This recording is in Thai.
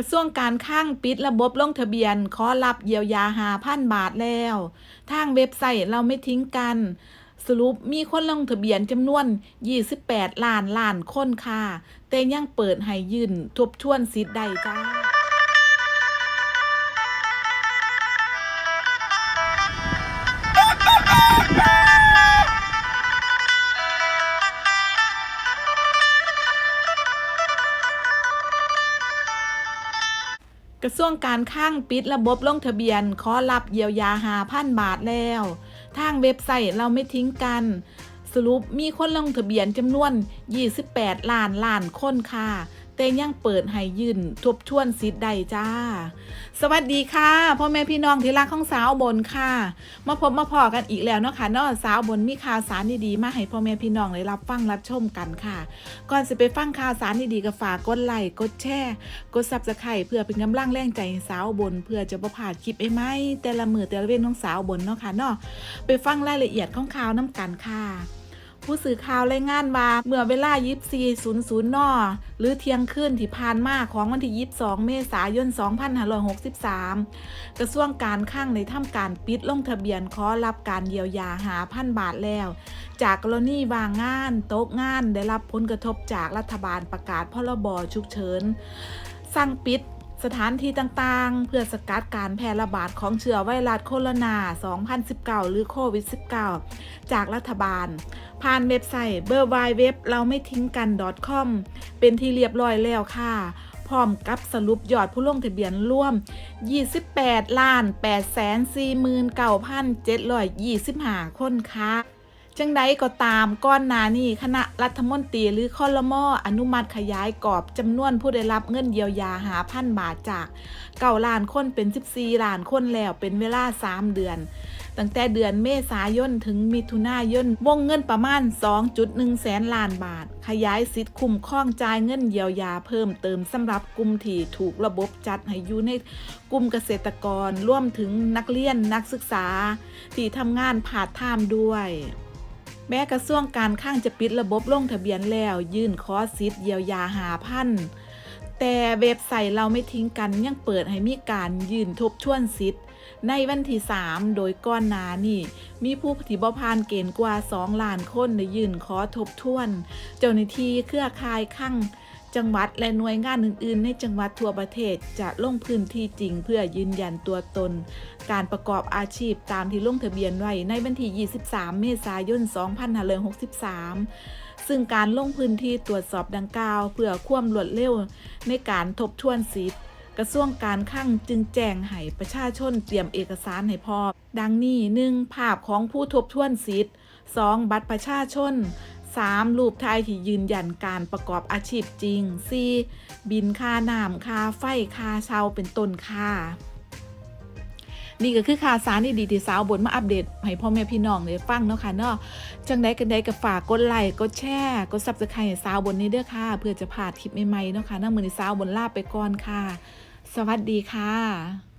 ระทรวงการคลังปิดระบบลงทะเบียน ขอรับเยียวยาหาพันบาทแล้ว ทางเว็บไซต์เราไม่ทิ้งกัน สรุปมีคนลงทะเบียนจำนวน 28 ล้านล้านคนค่ะ แต่ยังเปิดให้ยื่นทบทวนสิทธิ์ใดจ้า กระทรวงการคลังปิดระบบลงทะเบียน ขอรับเยียวยาหาพันบาทแล้ว ทางเว็บไซต์เราไม่ทิ้งกัน สรุปมีคนลงทะเบียนจำนวน 28 ล้านล้านคนค่ะ แต่ยังเปิดให้ยื่นทบทวนสิทธิ์ใดจ้า สวัสดีค่ะพ่อแม่พี่น้องที่รักของสาวบนค่ะ มาพบมาพอกันอีกแล้วเนาะค่ะเนอกสาวบนมีข่าวสารดีๆมาให้พ่อแม่พี่น้องได้รับฟังรับชมกันค่ะ ก่อนจะไปฟังข่าวสารดีๆก็ฝากกดไลค์กดแชร์กดซับสไครต์เพื่อเป็นกำลังแรงใจสาวบน เพื่อจะประพลาดคลิปไอ้ไหมแต่ละมือแต่ละเว้นของสาวบนเนาะค่ะเนาะไปฟังรายละเอียดของข่าวน้ำกันค่ะ ผู้สื่อข่าวรายงานว่าเมื่อเวลา 24.00 น หรือเที่ยงคืนที่ผ่านมาของวันที่ 22 เมษายน 2563 กระทรวงการคลังในทำการปิดลงทะเบียนขอรับการเยียวยาหาพันบาทแล้ว จากกรณีวางงานโต๊ะงานได้รับผลกระทบจากรัฐบาลประกาศพรบฉุกเฉิน สั่งปิด สถานที่ต่างๆ เพื่อสกัดการแพร่ระบาดของเชื้อไวรัสโคโรนา 2019 หรือโควิด -19 จากรัฐบาล ผ่านเว็บไซต์เบอร์ไวเว็บเราไม่ทิ้งกัน .com เป็นที่เรียบร้อยแล้วค่ะพร้อมกับสรุปยอดผู้ลงทะเบียนร่วม 28ล้าน8 4 9 7 2 5 คนค่ะ จังใดก็ตามก้อนนานี้คณะรัฐมนตรีหรือคอรมออนุมัติขยายกรอบจำนวนผู้ได้รับเงินเยียวยาหาพันบาทจากเก้าล้านคนเป็น 14ล้านคนแล้วเป็นเวลา 3 เดือน ตั้งแต่เดือนเมษายนถึงมิถุนายนวงเงินประมาณ 2.1 แสนล้านบาท ขยายสิทธิ์คุ้มครองจ่ายเงินเยียวยาเพิ่มเติมสำหรับกลุ่มที่ถูกระบบจัดให้อยู่ในกลุ่มเกษตรกรร่วมถึงนักเรียนนักศึกษา ที่ทำงานผ่าดไทม์ด้วย แม้กระทรวงการข้างจะปิดระบบลงทะเบียนแล้ว ยื่นขอสิทธิ์เยียวยาหาพันแต่เว็บไซต์เราไม่ทิ้งกันยังเปิดให้มีการยื่นทบทวนสิทธิ์ ในวันที่ 3 โดยก้อนนานี่ มีผู้ปฏิบัติพานเกณฑ์กว่า 2 ล้านคนได้ยื่นขอทบทวน เจ้าหน้าที่เครือข่ายข้างจังหวัดและหน่วยงานอื่น ๆ ในจังหวัดทั่วประเทศจะลงพื้นที่จริงเพื่อยืนยันตัวตน การประกอบอาชีพตามที่ลงทะเบียนไว้ในวันที่ 23 เมษายน 2563 ซึ่งการลงพื้นที่ตรวจสอบดังกล่าว เพื่อความรวดเร็วในการทบทวนสิทธิ์ กระทรวงการคลังจึงแจ้งให้ประชาชนเตรียมเอกสารให้พร้อมดังนี้ 1. ภาพของผู้ทบทวนสิทธิ์ 2. บัตรประชาชน 3. รูปถ่ายที่ยืนยันการประกอบอาชีพจริง 4. บินค่าน้ำค่าไฟค่าเช่าเป็นต้นค่ะ นี่ก็คือข่าวสารดีๆที่สาวบนมาอัปเดตให้พ่อแม่พี่น้องได้ฟังเนาะค่ะเนาะจังใดกันใดก็ฝากกดไลค์กดแชร์กดซับสไครต์สาวบนนี้เด้อค่ะ เพื่อจะพลาดคลิปใหม่ๆเนาะค่ะน้ามือนี้สาวบนลาไปก่อนค่ะ สวัสดีค่ะ